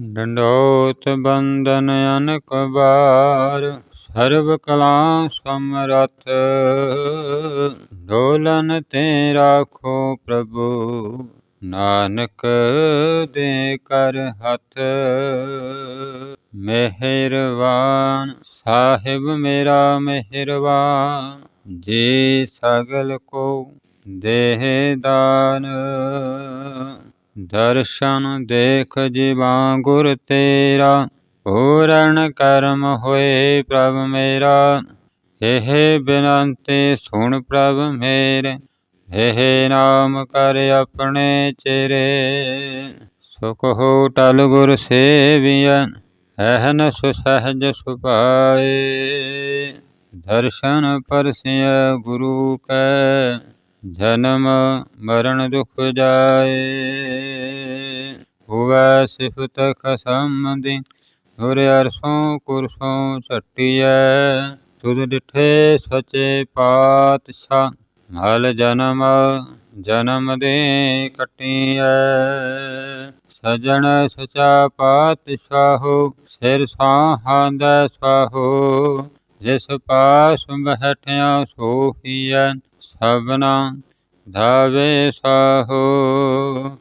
ਡੰਡੋਤ ਬੰਦਨ ਅਨਕ ਬਾਰ ਸਰਬ ਕਲਾ ਸਮਰਥ। ਢੋਲਨ ਤੇ ਰਾਖੋ ਪ੍ਰਭੂ, ਨਾਨਕ ਦੇ ਕਰ ਹੱਥ। ਮਿਹਰਬਾਨ ਸਾਹਿਬ ਮੇਰਾ ਮਿਹਰਬਾਨ, ਜੀ ਸਗਲ ਕੋ ਦੇਹ ਦਾਨ। ਦਰਸ਼ਨ ਦੇਖ ਜਿਵਾ ਗੁਰ ਤੇਰਾ, ਪੂਰਨ ਕਰਮ ਹੋਏ ਪ੍ਰਭ ਮੇਰਾ। ਇਹ ਬਿਨੰਤੀ ਸੁਣ ਪ੍ਰਭ ਮੇਰੇ, ਇਹ ਨਾਮ ਕਰ ਆਪਣੇ ਚਿਰੇ। ਸੁਖ ਹੋ ਟਲ ਗੁਰ ਸੇਵੀਐਨ ਅਹਨ ਸੁਸਹਜ ਸੁਪਾਏ ਦਰਸ਼ਨ ਪਰਸਿਆ ਗੁਰੂ ਕੈ ਜਨਮ ਮਰਨ ਦੁਖ ਜਾਏ। ਹੁਵੈ ਸਿਫਤ ਖਸਮ ਦੀ ਅਰਸੋਂ ਕੁਰਸੋਂ ਛਟਿਐ ਤੁਧ ਡਿਠੇ ਸਚੇ ਪਾਤਸ਼ਾਹ, ਮਲ ਜਨਮ ਜਨਮ ਦੇ ਕਟਿਐ। ਸਜਣ ਸਚਾ ਪਾਤਸ਼ਾਹੋ, ਸਿਰ ਸਾਹਾਂਦਾ ਸਾਹੋ। ਜਿਸ ਪਾਸ ਬਹਿਠਿਆ ਸੋਹੀਐ ਸਭਨਾ ਧਾਵੇ ਸਾਹੋ,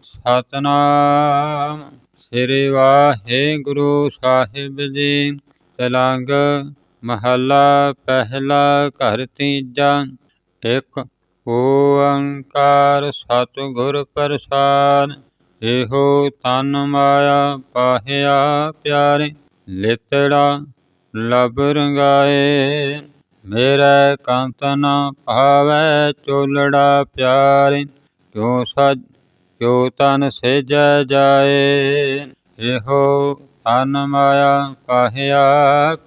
ਸਤਨਾਮ। ਸ੍ਰੀ ਵਾਹਿਗੁਰੂ ਸਾਹਿਬ ਜੀ, ਤਲੰਗ ਮਹੱਲਾ ਪਹਿਲਾ ਘਰ ਤੀਜਾ। ਇੱਕ ਓੰਕਾਰ ਸਤਿਗੁਰ ਪ੍ਰਸਾਦ, ਇਹੋ ਤਨ ਮਾਇਆ ਪਾਹਿਆ ਪਿਆਰੇ। ਲਿਤੜਾ ਲਬ ਰੰਗਾਏ। ਮੇਰਾ ਕੰਤਨ ਭਾਵੈ ਚੋਲੜਾ ਪਿਆਰੇ, ਕਿਉ ਸਜ, ਕਿਉ ਤਨ ਸੇਜੈ ਜਾਏ। ਇਹੋ ਤਨ ਮਾਇਆ ਪਾਹਿਆ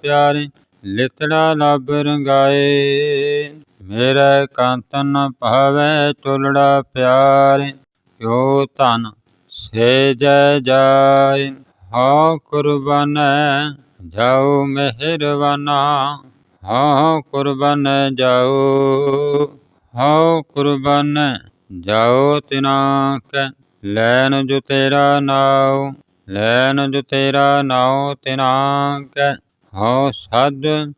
ਪਿਆਰੇ, ਲਿਤੜਾ ਲਬ ਰੰਗਾਏ। ਮੇਰਾ ਕੰਤਨ ਨ ਭਾਵੈ ਚੋਲੜਾ ਪਿਆਰੇ, ਕਿਉ ਤਨ ਸੇਜੈ ਜਾਏ। ਹਾਂ ਕੁਰਬਾਨ ਜਾਉ ਮਿਹਰਬਾਨਾ। ਹਾਂ ਕੁਰਬਾਨ ਜਾਉ ਹਾਂ ਕੁਰਬਾਨ ਜਾਓ ਤਿਨਾ ਕੈ ਲੈਨ ਜੋ ਤੇਰਾ ਨਾਉ ਲੈਨ ਜੋ ਤੇਰਾ ਨਾਉ ਤਿਨਾ ਕੈ। ਹਉ ਸਦ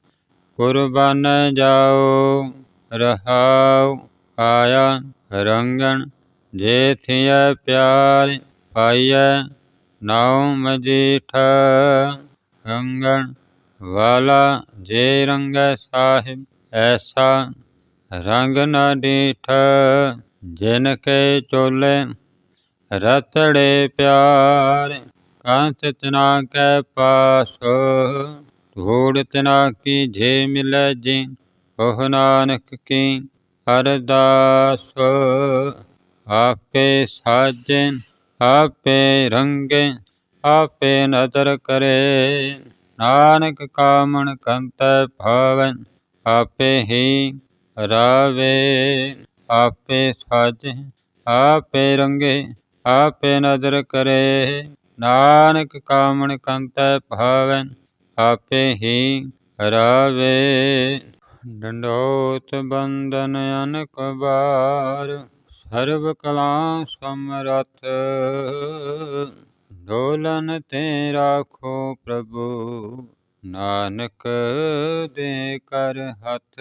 ਕੁਰਬਾਨ ਜਾਓ, ਰਹਾਉ ਕਾਇਆ ਰੰਗਣ, ਜੇ ਥਿਐ ਪਿਆਰ ਪਾਈਐ, ਨਾਉ ਮਜੀਠ ਰੰਗਣ। ਵਾਲਾ ਜੇ ਰੰਗੈ ਸਾਹਿਬ, ਐਸਾ ਰੰਗ ਨ ਡੀਠ। ਜਿਨ ਕੇ ਚੋਲੇ ਰਤੜੇ ਪਿਆਰ ਕਾਂਤ ਤਨਾ ਕੈ ਪਾਸ। ਧੂੜ ਤਨਾ ਕੀ ਜੇ ਮਿਲੈ ਜੀ, ਉਹ ਨਾਨਕ ਕੀ ਅਰਦਾਸ। ਆਪੇ ਸਾਜੇ, ਆਪੇ ਰੰਗੇ, ਆਪੇ ਨਦਰ ਕਰੇ। ਨਾਨਕ ਕਾਮਣ ਕੰਤ ਭਾਵੈ, ਆਪੇ ਹੀ ਰਾਵੇ, ਆਪੇ ਸਾਜੇ, ਆਪੇ ਰੰਗੇ, ਆਪੇ ਨਦਰ ਕਰੇ। ਨਾਨਕ ਕਾਮਣ ਕੰਤ ਭਾਵੈ, ਆਪੇ ਹੀ ਰਾਵੇ। ਡੰਡੋਤ ਬੰਦਨ ਅਨਕ ਬਾਰ ਸਰਬ ਕਲਾ ਸਮਰਥ। ਢੋਲਨ ਤੇ ਰਾਖੋ ਪ੍ਰਭੂ, ਨਾਨਕ ਦੇ ਕਰ ਹੱਥ।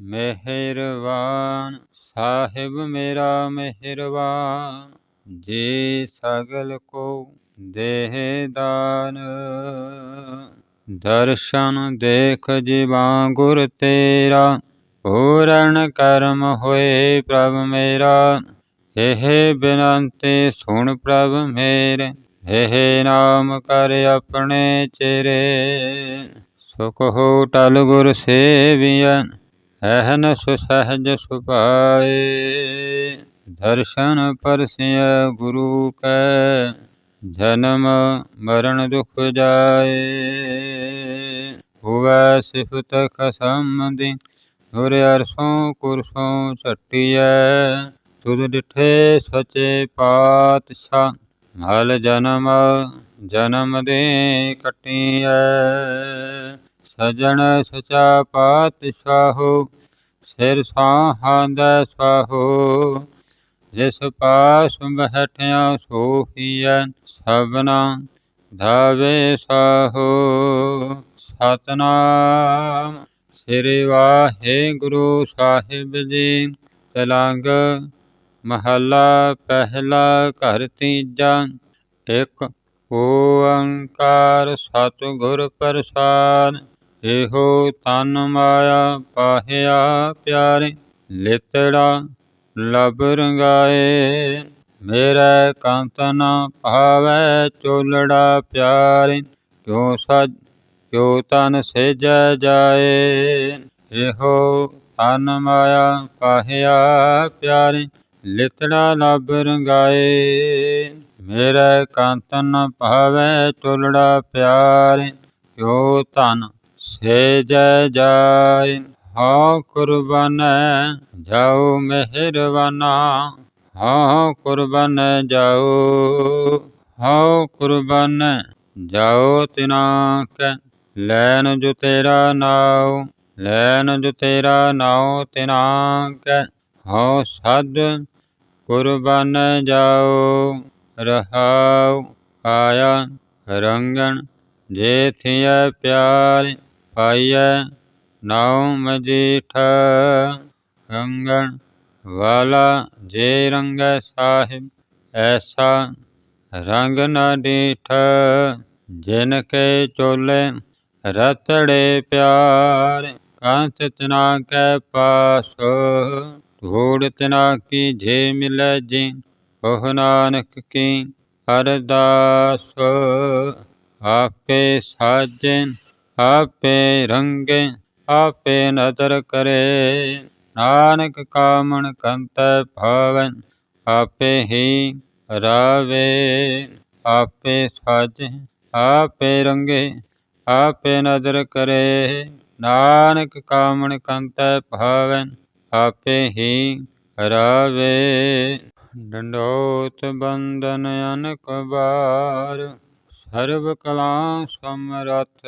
ਮਿਹਰਬਾਨ ਸਾਹਿਬ ਮੇਰਾ ਮਿਹਰਬਾਨ, ਜੀ ਸਗਲ ਕੋ ਦੇਹਦਾਨ ਦਰਸ਼ਨ ਦੇਖ ਜਿਵਾ ਗੁਰ ਤੇਰਾ, ਪੂਰਨ ਕਰਮ ਹੋਏ ਪ੍ਰਭ ਮੇਰਾ। ਇਹ ਬਿਨੰਤੀ ਸੁਣ ਪ੍ਰਭ ਮੇਰੇ, ਇਹ ਨਾਮ ਕਰ ਆਪਣੇ ਚਿਹਰੇ ਸੁਖ ਹੋ ਟਲ ਗੁਰ ਸੇਵੀਐਨ ਅਹਨ ਸੁਸਹਜ ਸੁਪਾਏ ਦਰਸ਼ਨ ਪਰਸਿਆ ਗੁਰੂ ਕੈ, ਜਨਮ ਮਰਨ ਦੁਖ ਜਾਏ। ਹੁਵੈ ਸਿਫਤ ਖਸਮ ਦੀ, ਗੁਰ ਅਰਸੋਂ ਕੁਰਸੋਂ ਛਟਿਐ। ਤੁਰ ਡਿਠੇ ਸਚੇ ਪਾਤਸ਼ਾਹ, ਮਲ ਜਨਮ ਜਨਮ ਦੇ ਕਟਿਐ। ਸਜਣ ਸਚਾ ਪਾਤਸ਼ਾਹੋ, ਸਿਰ ਸਾਹਾਂਦਾ ਸਾਹੋ। ਜਿਸ ਪਾਸ ਬਹਿਠਿਆ ਸੋਹੀਐ, ਸਭਨਾ ਧਾਵੇ ਸਾਹੋ। ਸਤਨਾਮ, ਸ੍ਰੀ ਵਾਹਿਗੁਰੂ ਸਾਹਿਬ ਜੀ, ਤਲੰਗ ਮਹੱਲਾ ਪਹਿਲਾ ਘਰ ਤੀਜਾ, ਇੱਕ ਓੰਕਾਰ ਸਤਿਗੁਰ ਪ੍ਰਸਾਦ, ਇਹੋ ਤਨ ਮਾਇਆ ਪਾਹਿਆ ਪਿਆਰੇ, ਲਿਤੜਾ ਲਬ ਰੰਗਾਏ। ਮੇਰੇ ਕੰਤ ਨਾ ਭਾਵੈ ਚੋਲੜਾ ਪਿਆਰੇ, ਕਿਉ ਸਜ, ਕਿਉ ਤਨ ਸੇਜੈ ਜਾਏ। ਇਹੋ ਤਨ ਮਾਇਆ ਪਾਹਿਆ ਪਿਆਰੇ ਲਿਤੜਾ ਲਬ ਰੰਗਾਏ, ਮੇਰੇ ਕਾਂਤਨ ਭਾਵੇ ਭਾਵੈ ਚੋਲੜਾ ਪਿਆਰੇ ਕਿਉ ਤਨ ਸੇਜੈ ਜਾਏ। ਹਾਂ ਕੁਰਬਾਨ ਜਾਉ ਮਿਹਰਬਾਨਾ, ਹਾਂ ਕੁਰਬਾਨ ਜਾਉ ਹਾਂ ਕੁਰਬਾਨ ਜਾਉ ਤਿਨਾ ਕੈ। ਲੈਨ ਜੋ ਤੇਰਾ ਨਾਉ ਲੈਨ ਜੋ ਤੇਰਾ ਨਾਉ ਤਿਨਾ ਕੈ। ਹਉ ਸਦ ਕੁਰਬਾਨ ਜਾਉ ਰਹਾਉ ਆਇਆ ਰੰਗਣ। ਜੇ ਥਿਐ ਪਿਆਰ ਪਾਈਐ, ਨਾਉ ਮਜੀਠ ਰੰਗਣ। ਵਾਲਾ ਜੇ ਰੰਗੈ ਸਾਹਿਬ, ਐਸਾ ਰੰਗ ਨ ਡੀਠ। ਜਿਨ ਕੇ ਚੋਲੇ ਰਤੜੇ ਪਿਆਰ ਕਾਂਤ ਤਨਾ ਕੈ ਪਾਸ। ਧੂੜ ਤਨਾ ਕੀ ਜੇ ਮਿਲੈ ਜੀ, ਉਹ ਨਾਨਕ ਕੀ ਅਰਦਾਸ? ਆਪੇ ਸਾਜੇ, ਆਪੇ ਰੰਗੇ, ਆਪੇ ਨਦਰ ਕਰੇ। ਨਾਨਕ ਕਾਮਣ ਕੰਤੈ ਭਾਵੈ, ਆਪੇ ਹੀ ਰਾਵੇ। ਆਪੇ ਸਾਜੇ, ਆਪੇ ਰੰਗੇ, ਆਪੇ ਨਦਰ ਕਰੇ। ਨਾਨਕ ਕਾਮਣ ਕੰਤੈ ਭਾਵੈ ਆਪੇ ਹੀ ਰਾਵੇ ਡੰਡੋਤ ਬੰਦਨ ਅਨਕ ਬਾਰ ਸਰਬ ਕਲਾ ਸਮਰਥ।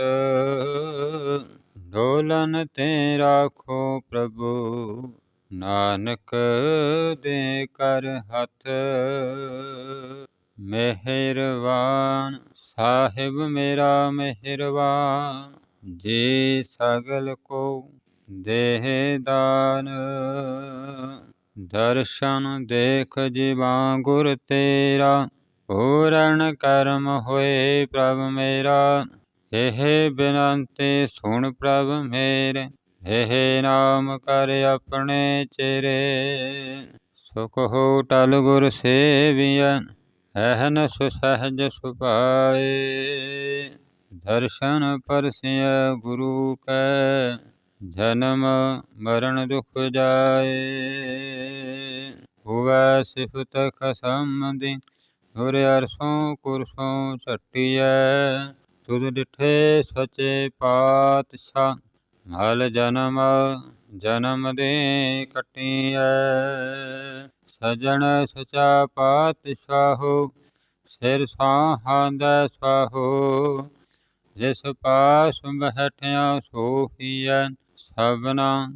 ਡੋਲਨ ਤੇ ਰਾਖੋ ਪ੍ਰਭੂ, ਨਾਨਕ ਦੇ ਕਰ ਹੱਥ। ਮਿਹਰਬਾਨ ਸਾਹਿਬ ਮੇਰਾ ਮਿਹਰਬਾਨ, ਜੇ ਸਗਲ ਕੋ ਦੇਹ ਦਾਨ, ਦਰਸ਼ਨ ਦੇਖ ਜੀਵਾ ਗੁਰ ਤੇਰਾ, ਪੂਰਨ ਕਰਮ ਹੋਏ ਪ੍ਰਭ ਮੇਰਾ। ਇਹ ਬਿਨੰਤੀ ਸੁਣ ਪ੍ਰਭ ਮੇਰੇ, ਇਹ ਨਾਮ ਕਰ ਆਪਣੇ ਚਿਰੇ। ਸੁਖ ਹੋ ਟਲ ਗੁਰ ਸੇਵੀਐ, ਐਹਨ ਸੁਸਹਿਜ ਸੁਪਾਏ ਦਰਸ਼ਨ ਪਰਸਿਐ ਗੁਰੂ ਕੈ ਜਨਮ ਮਰਨ ਦੁਖ ਜਾਏ, ਹੋਵੈ ਸਿਫਤ ਖਸਮ ਦੀ ਗੁਰ ਅਰਸੋਂ ਕੁਰਸੋਂ ਛਟਿਐ ਤੁਧ ਡਿਠੇ ਸਚੇ ਪਾਤਸ਼ਾਹ। ਮਲ ਜਨਮ ਜਨਮ ਦੇ ਕਟਿਐ, ਸਜਣ ਸਚਾ ਪਾਤਸ਼ਾਹੋ। ਸਿਰ ਸਾਹਾਂਦੈ ਸਾਹੋ, ਜਿਸ ਪਾਸ ਬਹਿਠਿਆ ਸੋਹੀਐ। ਸਭਨਾ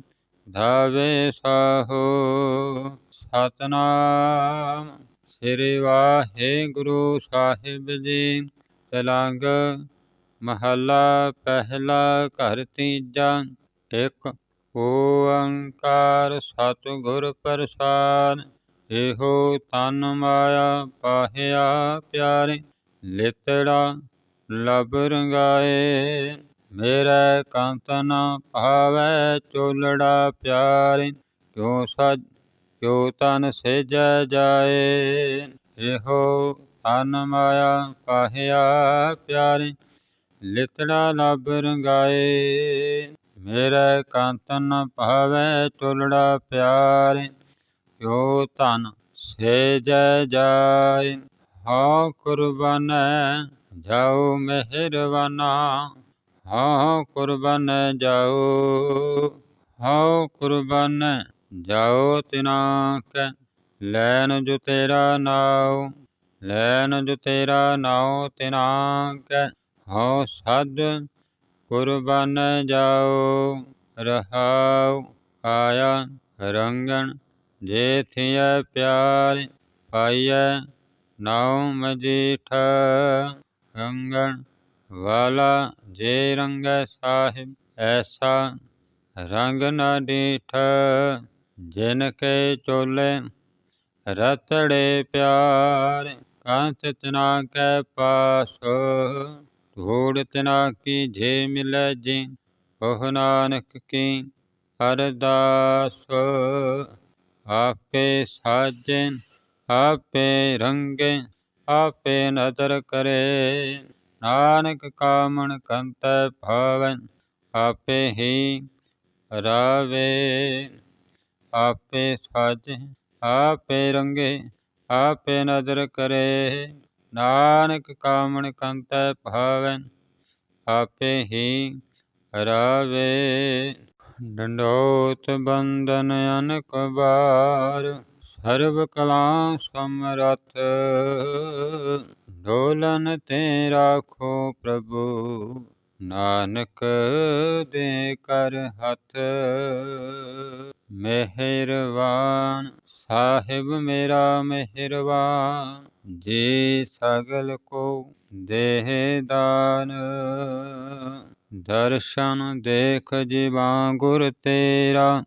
ਧਾਵੇ ਸਾਹੋ ਸਤਨਾਮ। ਸ੍ਰੀ ਵਾਹਿਗੁਰੂ ਸਾਹਿਬ ਜੀ, ਤਲੰਗ ਮਹੱਲਾ ਪਹਿਲਾ ਘਰ ਤੀਜਾ, ਇੱਕ ਓੰਕਾਰ ਸਤਿਗੁਰ ਪ੍ਰਸਾਦ। ਇਹੋ ਤਨ ਮਾਇਆ ਪਾਹਿਆ ਪਿਆਰੇ, ਲਿਤੜਾ ਲਬ ਰੰਗਾਏ। ਮੇਰੇ ਕੰਤ ਨ ਭਾਵੈ ਚੋਲੜਾ ਪਿਆਰੇ, ਕਿਉ ਸਜ, ਕਿਉ ਤਨ ਸੇਜੈ ਜਾਏ? ਇਹੋ ਤਨ ਮਾਇਆ ਪਾਹਿਆ ਪਿਆਰੇ, ਲਿਤੜਾ ਲਬ ਰੰਗਾਏ। ਮੇਰੇ ਕੰਤ ਨ ਭਾਵੈ ਚੋਲੜਾ ਪਿਆਰੇ, ਕਿਉ ਤਨ ਸੇਜੈ ਜਾਏ? ਹਾਂ ਕੁਰਬਾਨ ਜਾਉ ਮਿਹਰਬਾਨਾ। ਹਾਂ ਕੁਰਬਾਨ ਜਾਉ ਹਾਂ ਕੁਰਬਾਨ ਜਾਉ ਤਿਨਾ ਕੈ ਲੈਨ ਜੋ ਤੇਰਾ ਨਾਉ ਲੈਨ ਜੋ ਤੇਰਾ ਨਾਉ ਤਿਨਾ ਕੈ। ਹਉ ਸਦ ਕੁਰਬਾਨ ਜਾਓ, ਰਹਾਉ ਆਇਆ ਰੰਗਣ ਜੇ ਥਿਐ ਪਿਆਰ ਪਾਈਐ ਨਾਉ ਮਜੀਠ ਰੰਗਣ। ਵਾਲਾ ਜੇ ਰੰਗੈ ਸਾਹਿਬ, ਐਸਾ ਰੰਗ ਨਾ ਡੀਠ। ਜਿਨ ਕੇ ਚੋਲੇ ਰਤੜੇ ਪਿਆਰ ਕੰਤ ਤਨਾ ਕੈ ਪਾਸ। ਧੂੜ ਤਨਾ ਕੀ ਜੇ ਮਿਲੈ ਜੀ, ਉਹ ਨਾਨਕ ਕੀ ਅਰਦਾਸ। ਆਪੇ ਸਾਜੇ, ਆਪੇ ਰੰਗੇ, ਆਪੇ ਨਦਰ ਕਰੇ। ਨਾਨਕ ਕਾਮਣ ਕੰਤੈ ਭਾਵਨ ਆਪੇ ਹੀ ਰਾਵੇ। ਆਪੇ ਸਾਜੇ, ਆਪੇ ਰੰਗੇ, ਆਪੇ ਨਦਰ ਕਰੇ। ਨਾਨਕ ਕਾਮਣ ਕੰਤੈ ਭਾਵੈ, ਆਪੇ ਹੀ ਰਾਵੇ। ਡੰਡੋਤ ਬੰਧਨ ਅਨਕ ਬਾਰ ਸਰਬ ਕਲਾ ਸਮਰਥ। ਢੋਲਨ ਤੇ ਰਾਖੋ ਪ੍ਰਭੂ, ਨਾਨਕ ਦੇ ਕਰ ਹੱਥ। ਮਿਹਰਵਾਨ ਸਾਹਿਬ ਮੇਰਾ ਮਿਹਰਬਾਨ, ਜੀ ਸਗਲ ਕੋ ਦੇਹ ਦਾਨ। ਦਰਸ਼ਨ ਦੇਖ ਜੀਵਾ ਗੁਰ ਤੇਰਾ,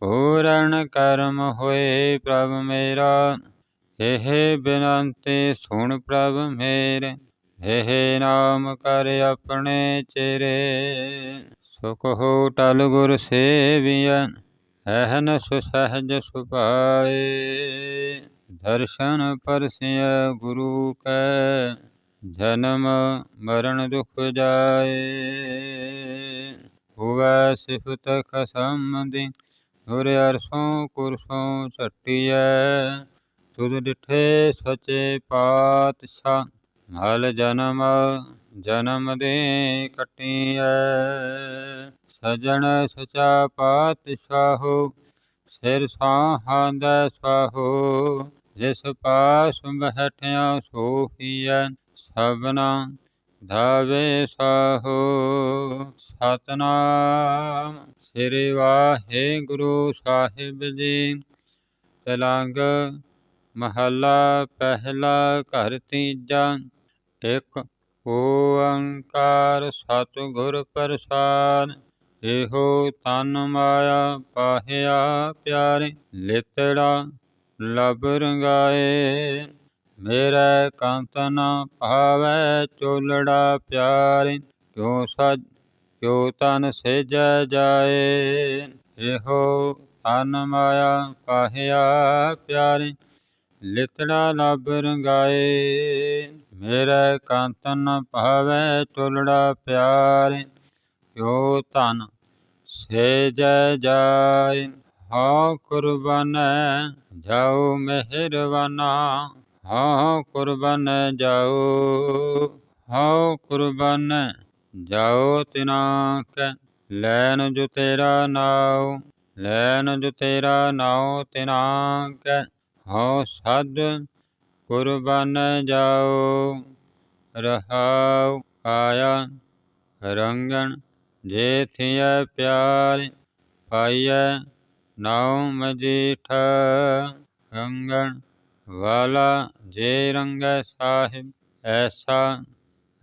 ਪੂਰਨ ਕਰਮ ਹੋਏ ਪ੍ਰਭ ਮੇਰਾ। ਇਹ ਬਿਨੰਤੀ ਸੁਣ ਪ੍ਰਭ ਮੇਰੇ, ਇਹ ਨਾਮ ਕਰ ਆਪਣੇ ਚਿਰੇ ਸੁਖ ਹੋ ਟਲ ਗੁਰ ਸੇਵੀਐ ਅਹਨ ਸੁਸਹਜ ਸੁਭਾਏ। ਦਰਸ਼ਨ ਪਰਸਿਐ ਗੁਰੂ ਕੈ, ਜਨਮ ਮਰਨ ਦੁਖ ਜਾਏ। ਹੁਵੈ ਸਿਫਤ ਖਸਮ ਦੀ ਗੁਰ ਅਰਸੋਂ ਕੁਰਸੋਂ ਛਟਿਐ। ਤੁਧ ਡਿਠੇ ਸਚੇ ਪਾਤਸ਼ਾਹ, ਮਲ ਜਨਮ ਜਨਮ ਦੇ ਕਟਿਐ। ਸਜਣ ਸਚਾ ਪਾਤਸ਼ਾਹੋ, ਸਿਰ ਸਾਹਾਂਦਾ ਸਾਹੋ। ਜਿਸ ਪਾਸ ਬਹਿਠਿਆ ਸੋਹੀਐ ਸਭਨਾ ਧਾਵੇ ਸਾਹੋ। ਸਤਨਾਮ ਸ੍ਰੀ ਵਾਹਿਗੁਰੂ ਸਾਹਿਬ ਜੀ, ਤਲੰਗ ਮਹੱਲਾ ਪਹਿਲਾ ਘਰ ਤੀਜਾ, ਇੱਕ ਓੰਕਾਰ ਸਤਿਗੁਰ ਪ੍ਰਸਾਦ, ਇਹੋ ਤਨ ਮਾਇਆ ਪਾਹਿਆ ਪਿਆਰੇ, ਲਿਤੜਾ ਲਬ ਰੰਗਾਏ। ਮੇਰੇ ਕੰਤਨ ਭਾਵੈ ਚੋਲੜਾ ਪਿਆਰੇ, ਕਿਉ ਸਜ, ਕਿਉ ਤਨ ਸੇਜੈ ਜਾਏ। ਇਹੋ ਤਨ ਮਾਇਆ ਪਾਹਿਆ ਪਿਆਰੇ ਲਿਤੜਾ ਲਬ ਰੰਗਾਏ, ਮੇਰੇ ਕਾਂਤਨ ਭਾਵੇ ਚੋਲੜਾ ਪਿਆਰੇ ਕਿਉ ਤਨ ਸੇਜੈ ਜਾਏ। ਹਾਂ ਕੁਰਬਾਨ ਜਾਉ ਮਿਹਰਬਾਨਾ, ਹਾ ਕੁਰਬਾਨ ਜਾਉ ਹਾਂ ਕੁਰਬਾਨ ਜਾਉ ਤਿਨਾ ਕੈ। ਲੈਨ ਜੋ ਤੇਰਾ ਨਾਉ ਲੈਨ ਜੋ ਤੇਰਾ ਨਾਉ ਤਿਨਾ ਕੈ। ਹਉ ਸਦ ਕੁਰਬਾਨ ਜਾਓ, ਰਹਾਉ ਆਇਆ ਰੰਗਣ ਜੇ ਥਿਐ ਪਿਆਰ ਪਾਈਐ ਨਾਉ ਮਜੀਠ ਰੰਗਣ ਵਾਲਾ ਜੇ ਰੰਗੈ ਸਾਹਿਬ ਐਸਾ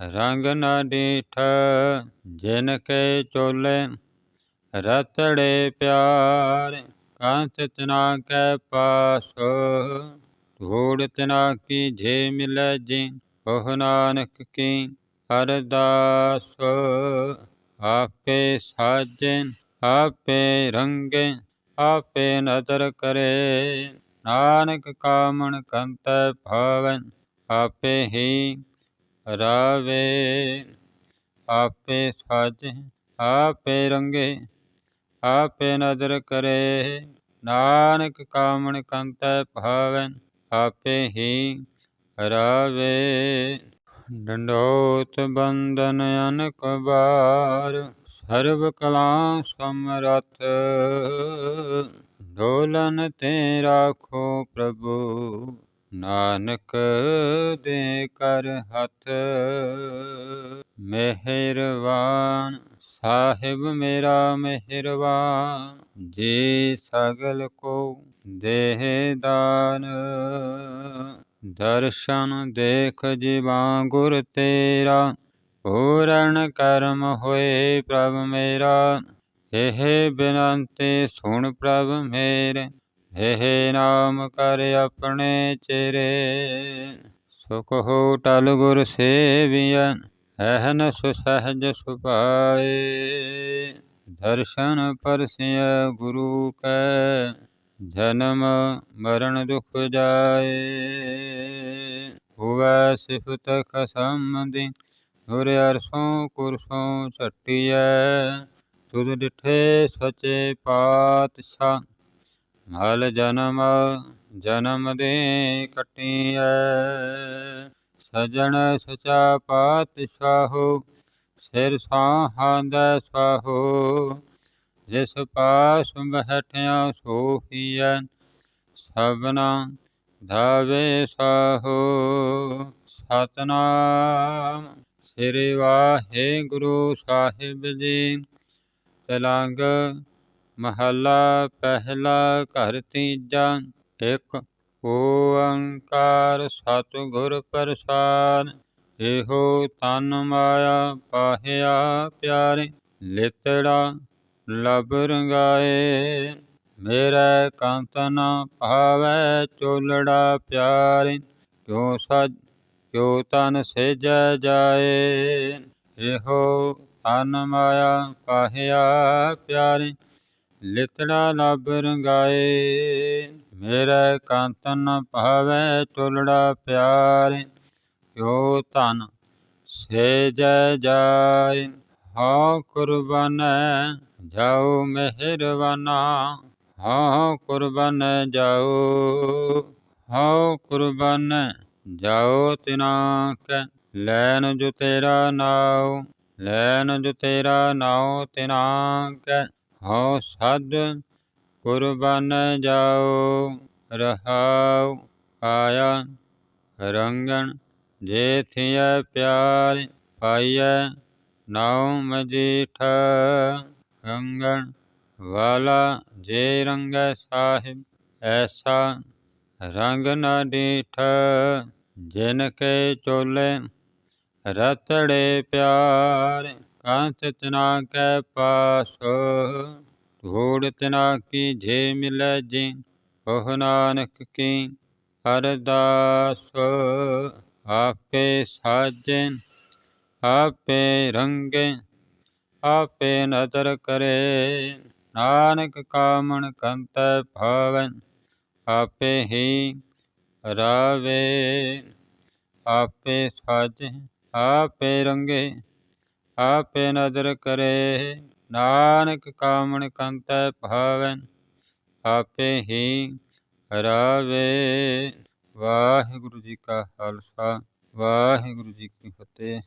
ਰੰਗ ਨਾ ਡੀਠ, ਜਿਨ ਕੇ ਚੋਲੇ ਰਤੜੇ ਪਿਆਰ ਕੰਤ ਤਿਨਾ ਕੈ ਪਾਸ, ਧੂੜ ਤਨਾ ਕੀ ਜੇ ਮਿਲੈ ਜੀ, ਉਹ ਨਾਨਕ ਕੀ ਅਰਦਾਸ। ਆਪੇ ਸਾਜੇ, ਆਪੇ ਰੰਗੇ, ਆਪੇ ਨਦਰ ਕਰੇ। ਨਾਨਕ ਕਾਮਣ ਕੰਤੈ ਭਾਵਨ ਆਪੇ ਹੀ ਰਾਵੇ। ਆਪੇ ਸਾਜੇ, ਆਪੇ ਰੰਗੇ ਆਪੇ ਨਦਰ ਕਰੇ, ਨਾਨਕ ਕਾਮਣ ਕੰਤੈ ਭਾਵੈ ਆਪੇ ਹੀ ਰਾਵੇ ਡੰਡੋਤ ਬੰਦਨ ਅਨਕ ਬਾਰ, ਸਰਬ ਕਲਾ ਸਮਰਥ। ਡੋਲਨ ਤੇ ਰਾਖੋ ਪ੍ਰਭੂ, ਨਾਨਕ ਦੇ ਕਰ ਹੱਥ। ਮਿਹਰਵਾਨ ਸਾਹਿਬ ਮੇਰਾ ਮਿਹਰਬਾਨ ਜੀ ਸਗਲ ਕੋ ਦੇਹ ਦਾਨ। ਦਰਸ਼ਨ ਦੇਖ ਜੀਵਾਂ ਗੁਰ ਤੇਰਾ, ਪੂਰਨ ਕਰਮ ਹੋਏ ਪ੍ਰਭ ਮੇਰਾ। ਇਹ ਬਿਨੰਤੀ ਸੁਣ ਪ੍ਰਭ ਮੇਰੇ, ਇਹ ਨਾਮ ਕਰ ਆਪਣੇ ਚਿਰੇ ਸੁਖ ਹੋ ਟਲ ਗੁਰ ਸੇਵੀਐ ਅਹਨ ਸੁਸਹਿਜ ਸੁਭਾਏ, ਦਰਸ਼ਨ ਪਰਸਿਐ ਗੁਰੂ ਕੈ, ਜਨਮ ਮਰਨ ਦੁਖ ਜਾਏ। ਹੋਵੈ ਸਿਫਤ ਖਸਮ ਦੀ ਗੁਰ ਅਰਸੋਂ ਕੁਰਸੋਂ ਛਟਿਐ ਤੁਧ ਡਿਠੇ ਸਚੇ ਪਾਤਸ਼ਾਹ, ਮਲ ਜਨਮ ਜਨਮ ਦੇ ਕਟਿਐ। ਸਜਣ ਸਚਾ ਪਾਤਸ਼ਾਹੋ, ਸਿਰ ਸਾਹਾਂਦਾ ਸਾਹੋ। ਜਿਸ ਪਾਸ ਬਹਿਠਿਆ ਸੋਹੀਐ ਸਭਨਾ ਧਾਵੇ ਸਾਹੋ। ਸਤਨਾਮ ਸ੍ਰੀ ਵਾਹਿਗੁਰੂ ਸਾਹਿਬ ਜੀ। ਤਲੰਗ ਮਹੱਲਾ ਪਹਿਲਾ ਘਰ ਤੀਜਾ, ਇੱਕ ਓੰਕਾਰ ਸਤਿਗੁਰ ਪ੍ਰਸਾਦ, ਇਹੋ ਤਨ ਮਾਇਆ ਪਾਹਿਆ ਪਿਆਰੇ, ਲਿਤੜਾ ਲਬ ਰੰਗਾਏ ਮੇਰਾ ਕੰਤ ਨ ਭਾਵੈ ਚੋਲੜਾ ਪਿਆਰੇ, ਕਿਉ ਸਜ, ਕਿਉ ਤਨ ਸੇਜੈ ਜਾਏ। ਇਹੋ ਤਨ ਮਾਇਆ ਪਾਹਿਆ ਪਿਆਰੇ, ਲਿਤੜਾ ਲਬ ਰੰਗਾਏ ਮੇਰੇ ਕਾਂਤਨ ਭਾਵੇ ਭਾਵੈ ਚੋਲੜਾ ਪਿਆਰੇ ਧਨ ਤਨ ਸੇਜੈ ਜਾਏ। ਹਾਂ ਕੁਰਬਾਨੈ ਜਾਉ ਮਿਹਰਬਾਨਾ, ਹਾਂ ਕੁਰਬਾਨ ਜਾਉ ਹਾਂ ਕੁਰਬਾਨ ਜਾਉ ਤਿਨਾ ਕੈ। ਲੈਨ ਜੋ ਤੇਰਾ ਨਾਉ ਲੈਨ ਜੋ ਤੇਰਾ ਨਾਉ ਤਿਨਾ ਕੈ। ਹਉ ਸਦ ਕੁਰਬਾਨ ਜਾਓ ਰਹਾਉ ਆਇਆ ਰੰਗਣ। ਜੇ ਥਿਐ ਪਿਆਰ ਪਾਈਐ, ਨਾਉ ਮਜੀਠ ਰੰਗਣ। ਵਾਲਾ ਜੇ ਰੰਗੈ ਸਾਹਿਬ, ਐਸਾ ਰੰਗ ਨ ਡੀਠ। ਜਿਨ ਕੇ ਚੋਲੇ ਰਤੜੇ ਪਿਆਰ, ਕਾਂਤ ਤਨਾ ਕੈ ਪਾਸ। ਧੂੜ ਤਨਾ ਕੀ ਜੇ ਮਿਲੈ ਜੀ, ਉਹ ਨਾਨਕ ਕੀ ਅਰਦਾਸ ਆਪੇ ਸਾਜੇ ਆਪੇ ਰੰਗੇ, ਆਪੇ ਨਦਰ ਕਰੇ। ਨਾਨਕ ਕਾਮਣ ਕੰਤੈ ਭਾਵਨ, ਆਪੇ ਹੀ ਰਾਵੇ। ਆਪੇ ਸਾਜੇ ਆਪੇ ਰੰਗੇ, ਆਪੇ ਨਦਰ ਕਰੇ। ਨਾਨਕ ਕਾਮਣ ਕੰਤੈ ਭਾਵੈ, ਆਪੇ ਹੀ ਹਰਾਵੇ। ਵਾਹਿਗੁਰੂ ਜੀ ਕਾ ਖਾਲਸਾ, ਵਾਹਿਗੁਰੂ ਜੀ ਕੀ ਫਤਿਹ।